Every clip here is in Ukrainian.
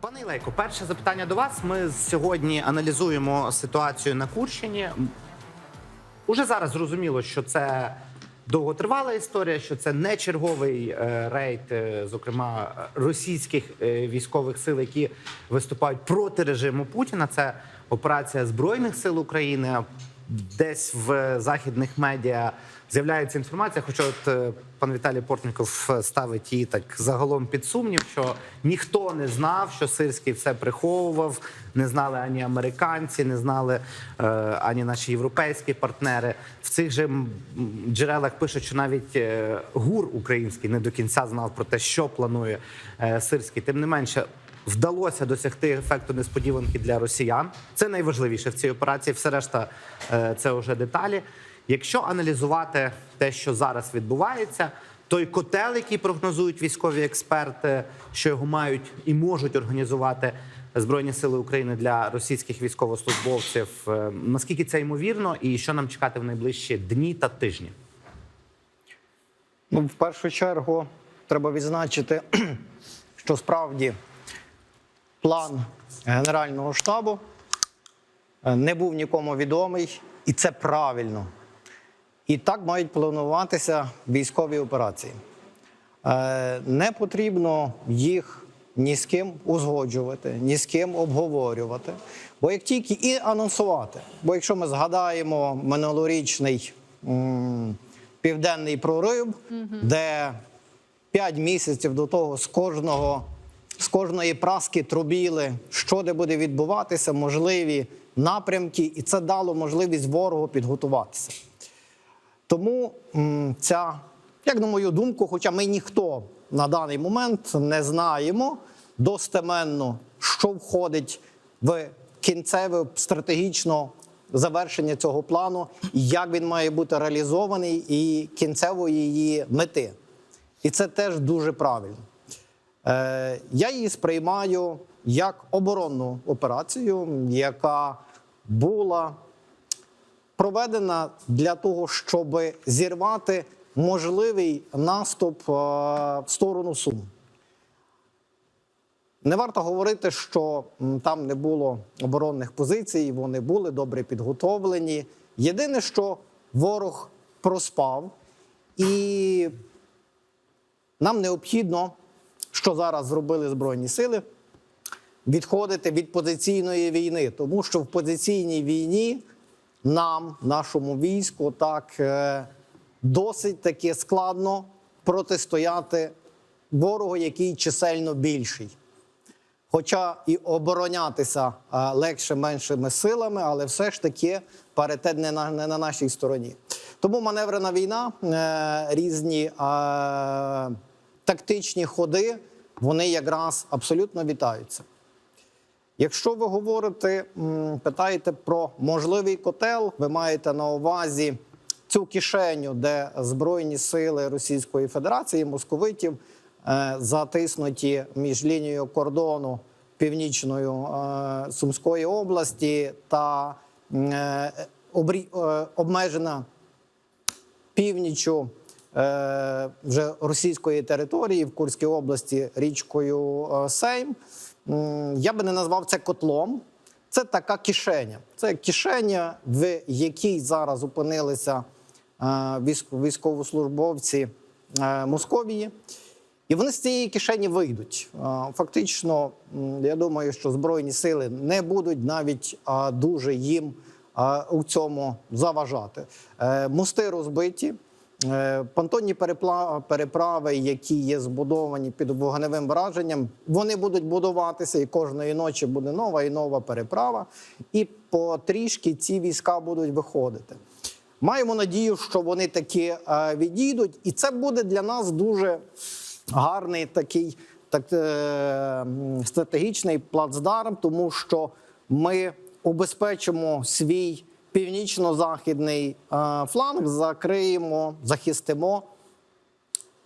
Пане Ілейко, перше запитання до вас. Ми сьогодні аналізуємо ситуацію на Курщині. Уже зараз зрозуміло, що це довготривала історія, що це не черговий е, рейд, е, зокрема російських е, військових сил, які виступають проти режиму Путіна. Це операція Збройних сил України. Десь в західних медіа з'являється інформація. Хоча от е, пан Віталій Портніков ставить її так загалом під сумнів, що ніхто не знав, що Сирський все приховував, не знали ані американці, не знали е, ані наші європейські партнери. В цих же джерелах пишуть, що навіть е, гур український не до кінця знав про те, що планує е, Сирський. Тим не менше. Вдалося досягти ефекту несподіванки для росіян. Це найважливіше в цій операції. Все решта е, це вже деталі. Якщо аналізувати те, що зараз відбувається, той котел, який прогнозують військові експерти, що його мають і можуть організувати Збройні сили України для російських військовослужбовців, е, наскільки це ймовірно, і що нам чекати в найближчі дні та тижні? Ну, в першу чергу треба відзначити, що справді план Генерального штабу е, не був нікому відомий, і це правильно. І так мають плануватися військові операції. Е, Не потрібно їх ні з ким узгоджувати, ні з ким обговорювати. Бо як тільки і анонсувати, бо якщо ми згадаємо минулорічний м, південний прорив, де 5 місяців до того з кожного. З кожної праски трубіли, що де буде відбуватися, можливі напрямки, і це дало можливість ворогу підготуватися. Тому ця, як на мою думку, хоча ми ніхто на даний момент не знаємо достеменно, що входить в кінцеве стратегічне завершення цього плану, як він має бути реалізований, і кінцевої її мети. І це теж дуже правильно. Е, Я її сприймаю як оборонну операцію, яка була проведена для того, щоб зірвати можливий наступ е, в сторону Сум. Не варто говорити, що там не було оборонних позицій, вони були добре підготовлені. Єдине, що ворог проспав, і нам необхідно, що зараз зробили Збройні Сили, відходити від позиційної війни, тому що в позиційній війні нам, нашому війську, так е, досить таки складно протистояти ворогу, який чисельно більший. Хоча і оборонятися е, легше меншими силами, але все ж таки паритет не на, не на нашій стороні. Тому маневрена війна, е, різні тактичні ходи, вони якраз абсолютно вітаються. Якщо ви говорите, питаєте про можливий котел, ви маєте на увазі цю кишеню, де Збройні сили Російської Федерації, московитів, е, затиснуті між лінією кордону північною е, Сумської області та е, обмежена північю вже російської території в Курській області річкою Сейм. Я би не назвав це котлом. Це така кишеня. Це кишеня, в якій зараз опинилися е, військовослужбовці е, Московії. І вони з цієї кишені вийдуть. Е, Фактично, я думаю, що Збройні сили не будуть навіть дуже їм у цьому заважати. Мости розбиті. Е, Понтонні переправи, які є збудовані під вогневим враженням, вони будуть будуватися, і кожної ночі буде нова і нова переправа. І потрішки ці війська будуть виходити. Маємо надію, що вони таки е, відійдуть, і це буде для нас дуже гарний такий так, е, стратегічний плацдарм, тому що ми убезпечимо свій північно-західний е, фланг, закриємо, захистимо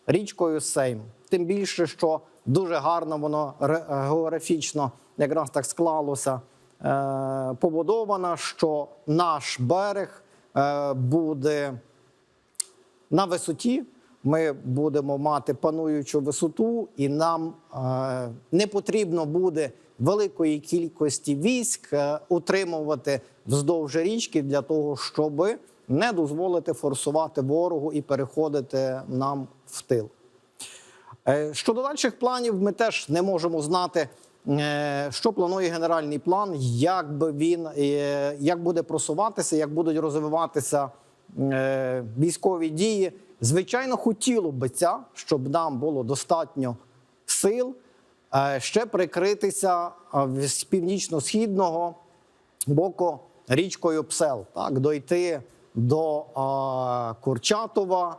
річкою Сейм. Тим більше, що дуже гарно воно географічно якраз так склалося, е, побудовано, що наш берег е, буде на висоті, ми будемо мати пануючу висоту, і нам е, не потрібно буде великої кількості військ е, утримувати вздовж річки для того, щоб не дозволити форсувати ворогу і переходити нам в тил. Е, Щодо дальших планів, ми теж не можемо знати, е, що планує генеральний план, як би він е, як буде просуватися, як будуть розвиватися військові дії. Звичайно, хотіло би ця, щоб нам було достатньо сил ще прикритися з північно-східного боку річкою Псел, так, дойти до е, Курчатова,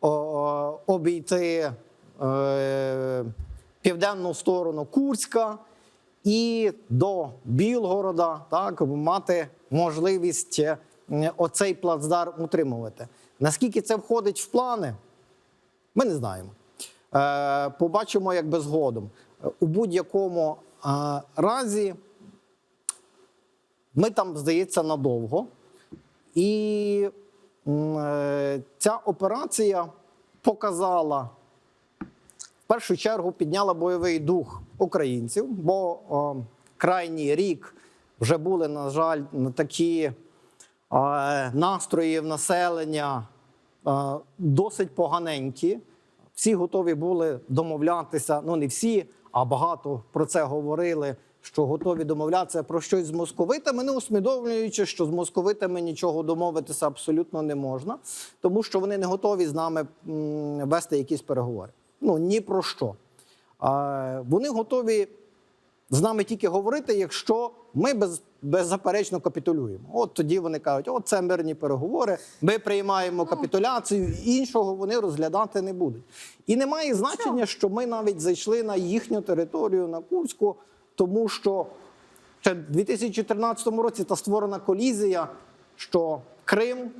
о, обійти е, південну сторону Курська і до Білгорода, так мати можливість е, оцей плацдарм утримувати. Наскільки це входить в плани, ми не знаємо. Е, побачимо якби згодом. Е, У будь-якому разі ми там, здається, надовго. І е, ця операція показала, в першу чергу, підняла бойовий дух українців, бо о, крайній рік вже були, на жаль, такі е, настрої в населення е, досить поганенькі. Всі готові були домовлятися. Ну не всі, а багато про це говорили. Що готові домовлятися про щось з московитами, не усвідомлюючи, що з московитами нічого домовитися абсолютно не можна, тому що вони не готові з нами вести якісь переговори. Ну ні про що. А, вони готові з нами тільки говорити, якщо ми без, беззаперечно капітулюємо. От тоді вони кажуть, от це мирні переговори, ми приймаємо капітуляцію, іншого вони розглядати не будуть. І немає значення, що ми навіть зайшли на їхню територію на Курську, тому що ще в 2014 році та створена колізія, що Крим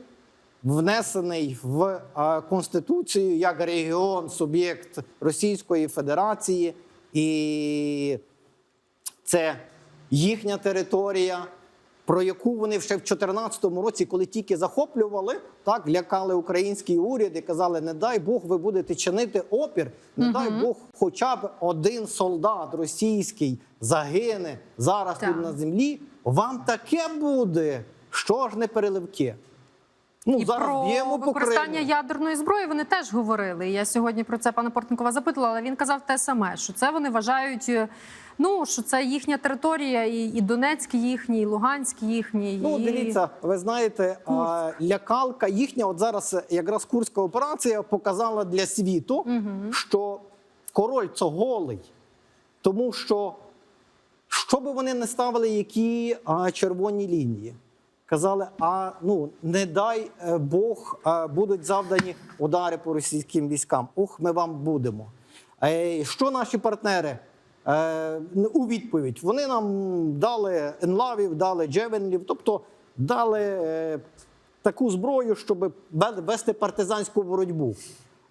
внесений в е, Конституцію як регіон, суб'єкт Російської Федерації, і це їхня територія, про яку вони ще в 2014 році, коли тільки захоплювали, так лякали український уряд і казали: не дай Бог, ви будете чинити опір, не дай Бог, хоча б один солдат російський загине зараз Так. тут на землі. Вам таке буде, що ж не переливки. Ну, І зараз про використання Криму. ядерної зброї вони теж говорили. Я сьогодні про це пана Портникова запитувала, але він казав те саме, що це вони вважають. Ну що це їхня територія, і, і Донецьк їхній, і Луганськ їхній. Ну, і... дивіться, ви знаєте, а, лякалка їхня, от зараз якраз Курська операція показала для світу, що король це голий. Тому що, що би вони не ставили, які а, червоні лінії, казали: а ну не дай е, Бог, а, будуть завдані удари по російським військам. Ох, ми вам будемо. Що наші партнери? Е, у відповідь вони нам дали енлавів, дали джевенлів, тобто дали е, таку зброю, щоб вести партизанську боротьбу.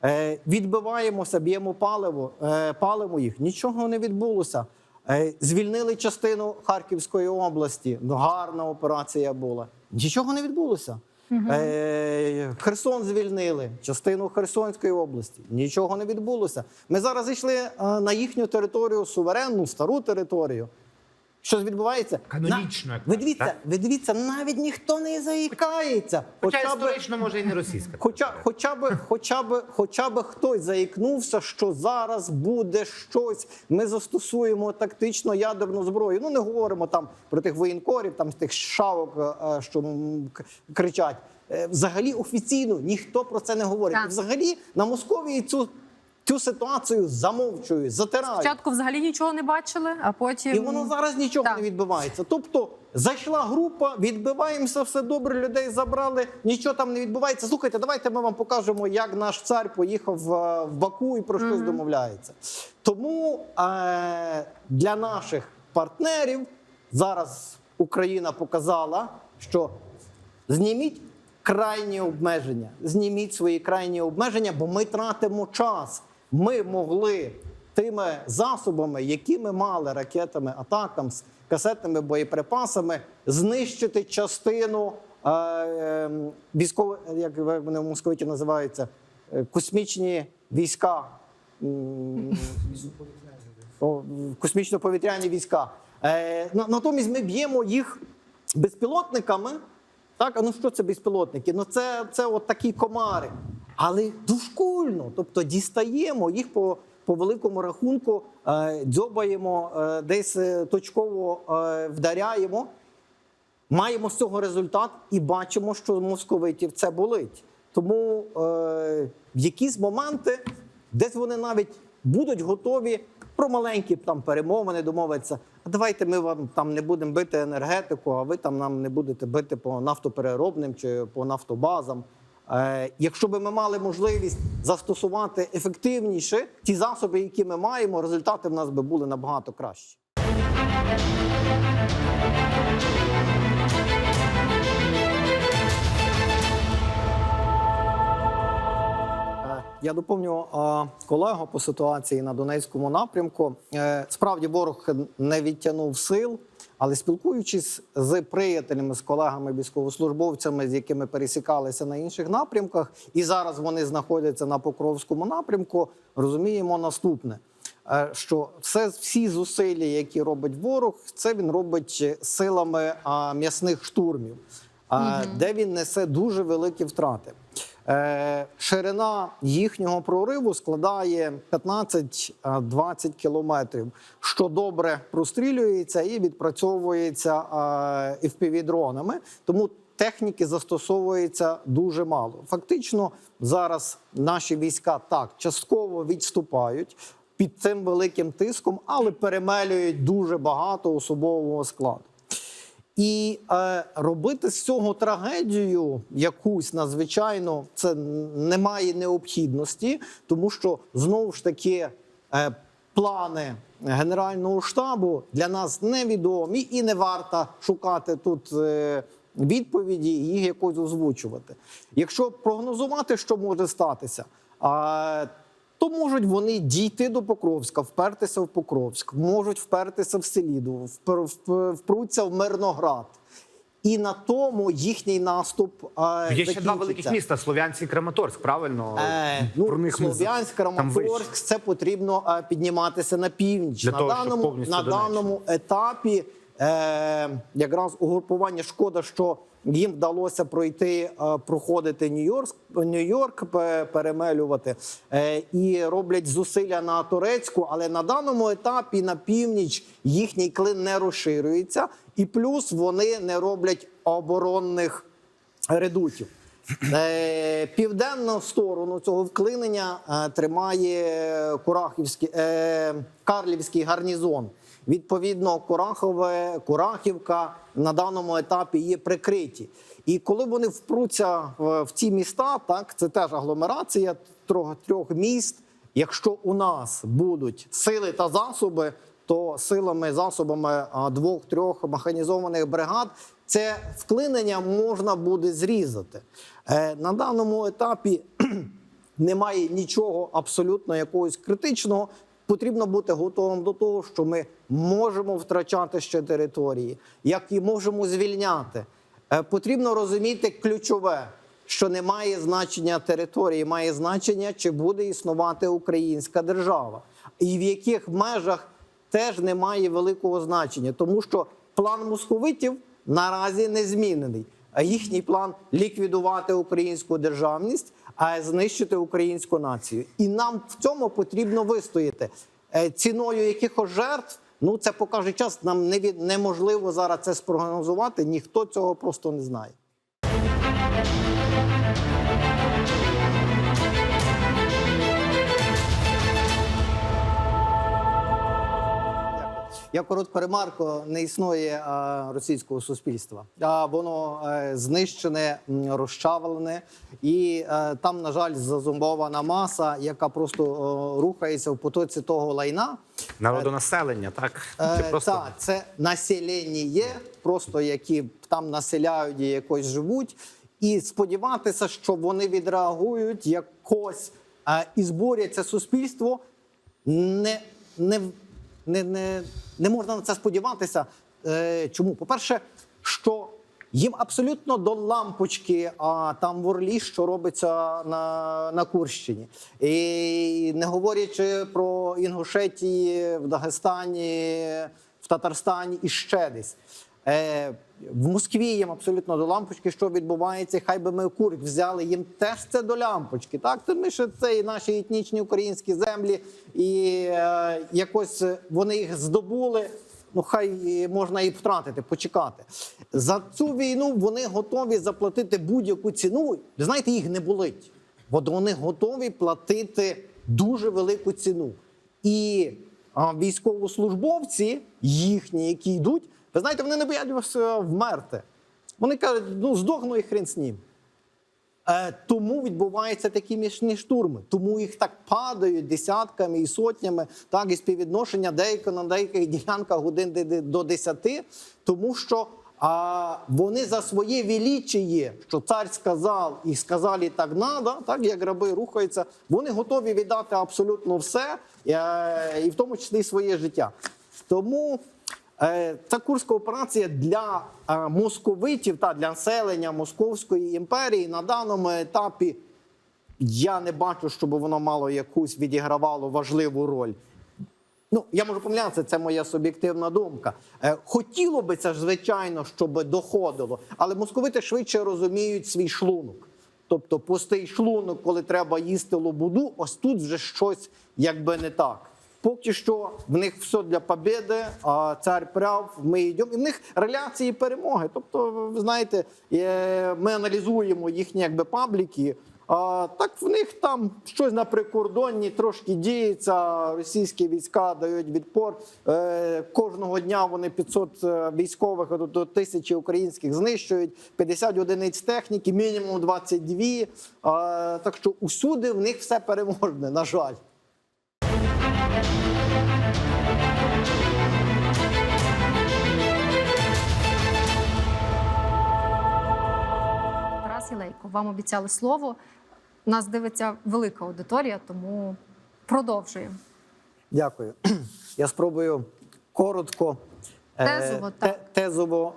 Е, відбиваємося, б'ємо паливо, палимо їх. Нічого не відбулося. Звільнили частину Харківської області. Ну, гарна операція була. Нічого не відбулося. Е, Херсон звільнили, частину Херсонської області. Нічого не відбулося. Ми зараз зайшли е, на їхню територію, суверенну, стару територію. Що відбувається? Канонічно, На- Ви дивіться, так? ви дивіться, навіть ніхто не заїкається. Хоча Хоча б- історично може і не російська. Хоча, хоча б, хоча б, хоча б хтось заікнувся, що зараз буде щось. Ми застосуємо тактично ядерну зброю. Ну не говоримо там про тих воєнкорів, там з тих шавок, е, що кричать. Е, Взагалі офіційно ніхто про це не говорить. Так. І Взагалі на Московії цю, цю ситуацію замовчують, затирають. Спочатку взагалі нічого не бачили, а потім І воно зараз нічого Так. не відбувається. Тобто зайшла група, відбиваємося, все добре, людей забрали, нічого там не відбувається. Слухайте, давайте ми вам покажемо, як наш цар поїхав е, в Баку і про щось домовляється. Тому е, для наших партнерів зараз Україна показала, що зніміть крайні обмеження, зніміть свої крайні обмеження, бо ми тратимо час. Ми могли тими засобами, які ми мали ракетами, атакам, з касетними боєприпасами, знищити частину е, е, військових, як вони в московиті називаються, е, космічні війська, космічно-повітряні війська. Е, натомість ми б'ємо їх безпілотниками. Так, а ну що це безпілотники? Ну це, це от такі комари. Але дошкульно. Тобто дістаємо їх по, по великому рахунку, е, дзьобаємо, е, десь е, точково вдаряємо. Маємо з цього результат і бачимо, що московитів це болить. Тому в якісь моменти, десь вони навіть будуть готові про маленькі там перемовини домовитися. А давайте ми вам там не будемо бити енергетику, а ви там нам не будете бити по нафтопереробним чи по нафтобазам. Е, якщо би ми мали можливість застосувати ефективніше ті засоби, які ми маємо, результати в нас би були набагато кращі. Е, Я доповню е, колегу по ситуації на Донецькому напрямку. Справді ворог не відтягнув сил, але спілкуючись з приятелями, з колегами, військовослужбовцями, з якими пересікалися на інших напрямках, і зараз вони знаходяться на Покровському напрямку, розуміємо наступне. е, Що все всі зусилля, які робить ворог, це він робить силами а, м'ясних штурмів, а, де він несе дуже великі втрати. Е, Ширина їхнього прориву складає 15-20 кілометрів, що добре прострілюється і відпрацьовується FPV-дронами. Тому техніки застосовується дуже мало. Фактично, зараз наші війська так частково відступають під цим великим тиском, але перемелюють дуже багато особового складу. І е, робити з цього трагедію якусь надзвичайно це немає необхідності, тому що знову ж таки е, плани Генерального штабу для нас невідомі і не варто шукати тут. Е, Відповіді і їх якось озвучувати. Якщо прогнозувати, що може статися, а, то можуть вони дійти до Покровська, впертися в Покровськ, можуть впертися в Селіду, впруться в Мирноград. І на тому їхній наступ е, Є ще два великих міста Слов'янськ і Краматорськ, правильно? Е, ну, Про них Слов'янськ, Краматорськ, це потрібно е, підніматися на північ. Для на того, даному, на даному етапі е, якраз угрупування шкода, що їм вдалося пройти, е, проходити Нью-Йорк, Нью-Йорк перемелювати е, і роблять зусилля на турецьку, але на даному етапі на північ їхній клин не розширюється, і плюс вони не роблять оборонних редутів. Е, Південну сторону цього вклинення тримає Курахівський, Карлівський гарнізон. Відповідно, Курахове, Курахівка на даному етапі є прикриті. І коли вони впруться в, ці міста, так це теж агломерація трьох, трьох міст. Якщо у нас будуть сили та засоби, то силами, засобами двох-трьох механізованих бригад це вклинення можна буде зрізати. Е, на даному етапі немає нічого абсолютно якогось критичного. Потрібно бути готовим до того, що ми можемо втрачати ще території, як і можемо звільняти. Е, Потрібно розуміти ключове, що не має значення території, має значення, чи буде існувати українська держава, і в яких межах теж не має великого значення, тому що план московитів наразі не змінений. А їхній план ліквідувати українську державність, а знищити українську націю. І нам в цьому потрібно вистояти Е, ціною якихось жертв. Ну це покаже час. Нам не від- неможливо зараз це спрогнозувати. Ніхто цього просто не знає. Я коротку ремарку, не існує а, російського суспільства. А воно е, знищене, розчавлене, і е, там, на жаль, зазумбована маса, яка просто е, рухається в потоці того лайна. Народонаселення, так? Чи Е, просто Так, це населення є, просто які там населяють і якось живуть, і сподіватися, що вони відреагують якось е, і зборяться суспільство, не, не, не, не, не можна на це сподіватися. Е, чому? По-перше, що Їм абсолютно до лампочки, а там в Орлі, що робиться на, на Курщині. І не говорячи про Інгушетії в Дагестані, в Татарстані і ще десь. Е, в Москві їм абсолютно до лампочки, що відбувається. Хай би ми курк взяли, їм теж це до лампочки. Так, тому що це і наші етнічні українські землі, і е, якось вони їх здобули. Ну, хай можна і втратити, почекати. За цю війну вони готові заплатити будь-яку ціну. Ви знаєте, їх не болить. От вони готові платити дуже велику ціну. І а, військовослужбовці їхні, які йдуть, ви знаєте, вони не бояться вмерти. Вони кажуть, ну здохну і хрен з ним. Е, тому відбуваються такі мішні штурми. Тому їх так падають десятками і сотнями, так і співвідношення деяко на деяких ділянках годин до 10, тому що а, вони за своє величіє, що цар сказав і сказали так надо, так як раби рухаються, вони готові віддати абсолютно все, е, і в тому числі своє життя. Тому Ця курська операція для е, московитів та для населення Московської імперії на даному етапі я не бачу, щоб воно мало якусь відігравало важливу роль. Ну, я можу помилятися, це моя суб'єктивна думка. Е, Хотіло би це звичайно, щоб доходило, але московити швидше розуміють свій шлунок. Тобто пустий шлунок, коли треба їсти лобуду, ось тут вже щось якби не так. Поки що в них все для побєди, а цар прав, ми йдемо. І в них реляції перемоги. Тобто, ви знаєте, е, ми аналізуємо їхні якби пабліки. А так в них там щось на прикордонні трошки діється. Російські війська дають відпор. Е, кожного дня вони 500 е, військових до- до тисячі українських знищують, 50 одиниць техніки, мінімум 22. А, так що усюди в них все переможне, на жаль. Вам обіцяли слово. Нас дивиться велика аудиторія, тому продовжуємо. Дякую. Я спробую коротко. е, Тезово, те- так. тезово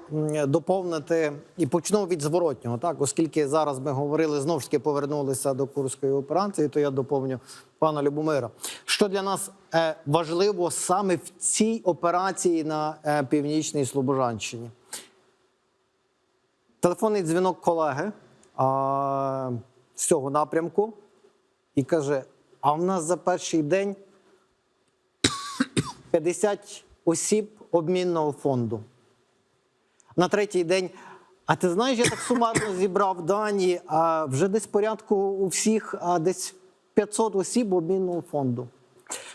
доповнити і почну від зворотнього. Так, оскільки зараз ми говорили знову ж таки повернулися до курської операції, то я доповню пана Любомира. Що для нас е, важливо саме в цій операції на е, північній Слобожанщині? Телефонний дзвінок колеги з цього напрямку і каже: а в нас за перший день 50 осіб обмінного фонду. На третій день. А ти знаєш, я так сумарно зібрав дані, а вже десь порядку у всіх а десь 500 осіб обмінного фонду.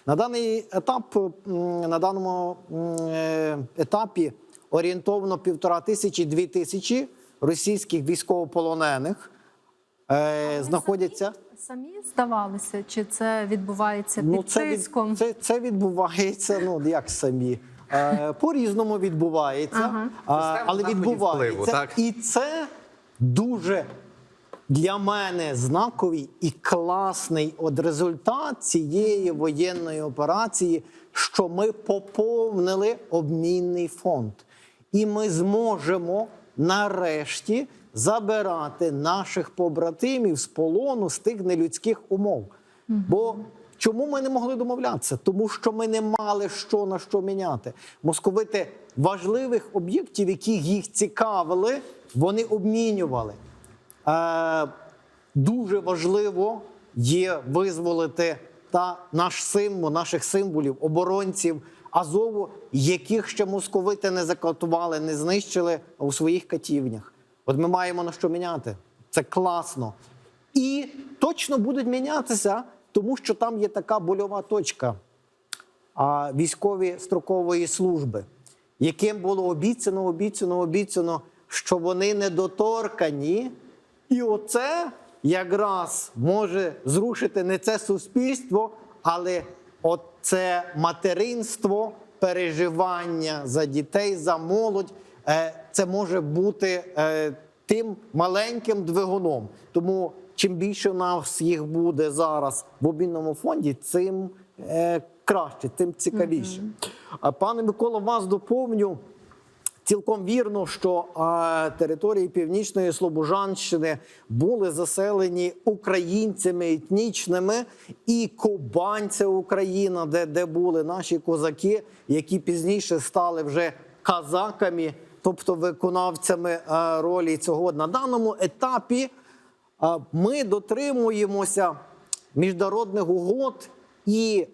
На даний етап, на даному е, етапі орієнтовно півтора тисячі, дві тисячі російських військовополонених е, знаходяться. Самі здавалися, чи це відбувається під Ну, це, тиском? це, це відбувається, ну як самі. Е, по-різному відбувається, Ага. а, але відбувається. впливу, так? І це дуже для мене знаковий і класний от результат цієї воєнної операції, що ми поповнили обмінний фонд. І ми зможемо нарешті забирати наших побратимів з полону з тих нелюдських умов. Бо чому ми не могли домовлятися? Тому що ми не мали що на що міняти. Московити важливих об'єктів, які їх цікавили, вони обмінювали. Е, дуже важливо є визволити та наш символ, наших символів, оборонців Азову, яких ще московити не закатували, не знищили у своїх катівнях. От ми маємо на що міняти. Це класно. І точно будуть мінятися, тому що там є така больова точка а, військові строкової служби, яким було обіцяно, обіцяно, обіцяно, що вони недоторкані. І оце якраз може зрушити не це суспільство, але оце материнство, переживання за дітей, за молодь. Е, Це може бути е, тим маленьким двигуном. Тому чим більше у нас їх буде зараз в обмінному фонді, цим е, краще, тим цікавіше. Пане Микола, вас доповню. Цілком вірно, що е, території північної Слобожанщини були заселені українцями етнічними, і Кубань це Україна, де, де були наші козаки, які пізніше стали вже казаками, тобто виконавцями е, ролі цього на даному етапі. е, Ми дотримуємося міжнародних угод і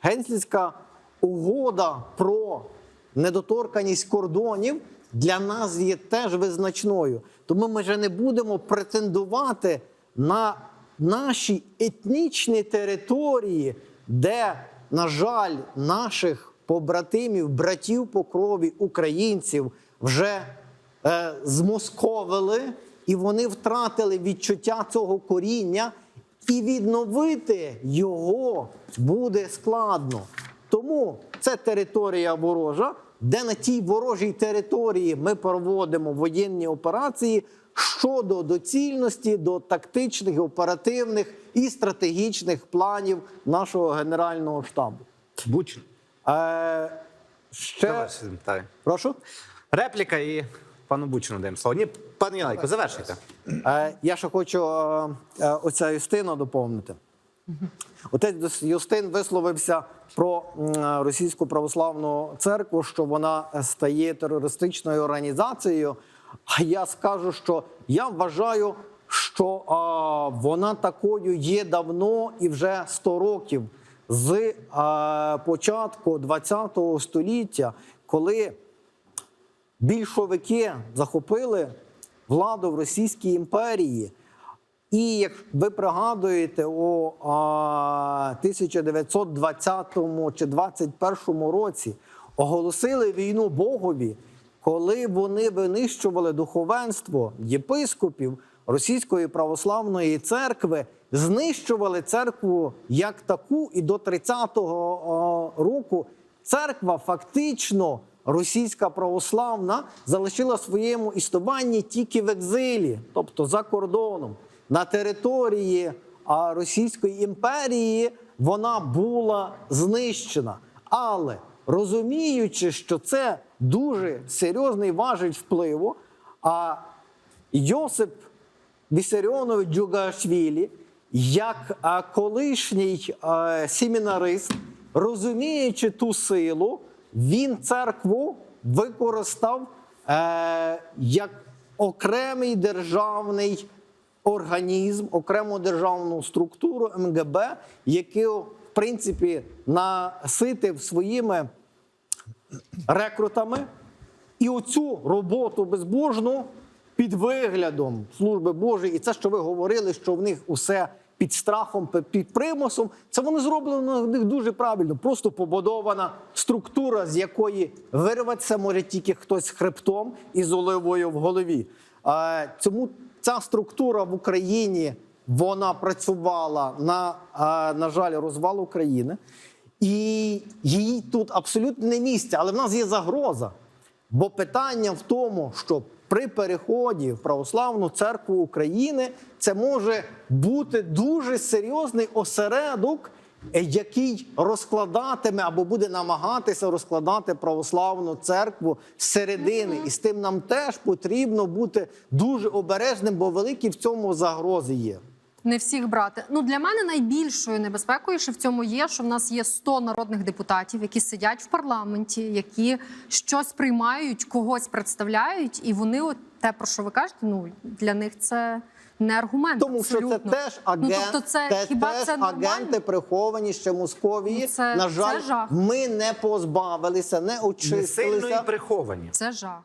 Генсільська угода про недоторканість кордонів для нас є теж визначною. Тому ми вже не будемо претендувати на наші етнічні території, де, на жаль, наших побратимів, братів по крові українців вже е, змосковили, і вони втратили відчуття цього коріння, і відновити його буде складно. Тому це територія ворожа, де на тій ворожій території ми проводимо воєнні операції щодо доцільності до тактичних, оперативних і стратегічних планів нашого генерального штабу. Бучно. Е, ще. Так. прошу. Репліка і пану Бучину даємо слово. Ні, пане Ялайко, завершуйте. Е, я ще хочу е, е, оця Юстина доповнити. Отець Юстин висловився про російську православну церкву, що вона стає терористичною організацією. А я скажу, що я вважаю, що а, вона такою є давно і вже 100 років з а, початку ХХ століття, коли більшовики захопили владу в Російській імперії. І як ви пригадуєте, у 1920 чи 21 році оголосили війну Богові, коли вони винищували духовенство єпископів Російської православної церкви, знищували церкву як таку, і до 30-го року церква фактично російська православна залишила своєму існуванні тільки в екзилі, тобто за кордоном. На території Російської імперії вона була знищена. Але розуміючи, що це дуже серйозний важить впливу, а Йосип Вісаріонович Джугашвілі, як колишній семінарист, розуміючи ту силу, він церкву використав е, як окремий державний організм, окрему державну структуру МГБ, який, в принципі, наситив своїми рекрутами. І оцю роботу безбожну під виглядом служби Божої, і це, що ви говорили, що в них усе під страхом, під примусом, це вони зроблено в них дуже правильно. Просто побудована структура, з якої вирватися може тільки хтось хребтом і з оливою в голові. Цьому ця структура в Україні вона працювала на, на жаль, розвал України. І їй тут абсолютно не місце, але в нас є загроза. Бо питання в тому, що при переході в православну церкву України це може бути дуже серйозний осередок, е, який розкладатиме або буде намагатися розкладати православну церкву з середини. І з тим нам теж потрібно бути дуже обережним, бо великі в цьому загрози є. Не всіх брати. Ну для мене найбільшою небезпекою ще в цьому є, що в нас є 100 народних депутатів, які сидять в парламенті, які щось приймають, когось представляють, і вони, от те, про що ви кажете, ну для них це не аргумент. Тому що це теж агент, Ну, тобто це це хіба теж це нормально? агенти приховані ще Московії. Ну, це- На це жаль, жах. ми не позбавилися, не Не сильно і приховані. Це жах.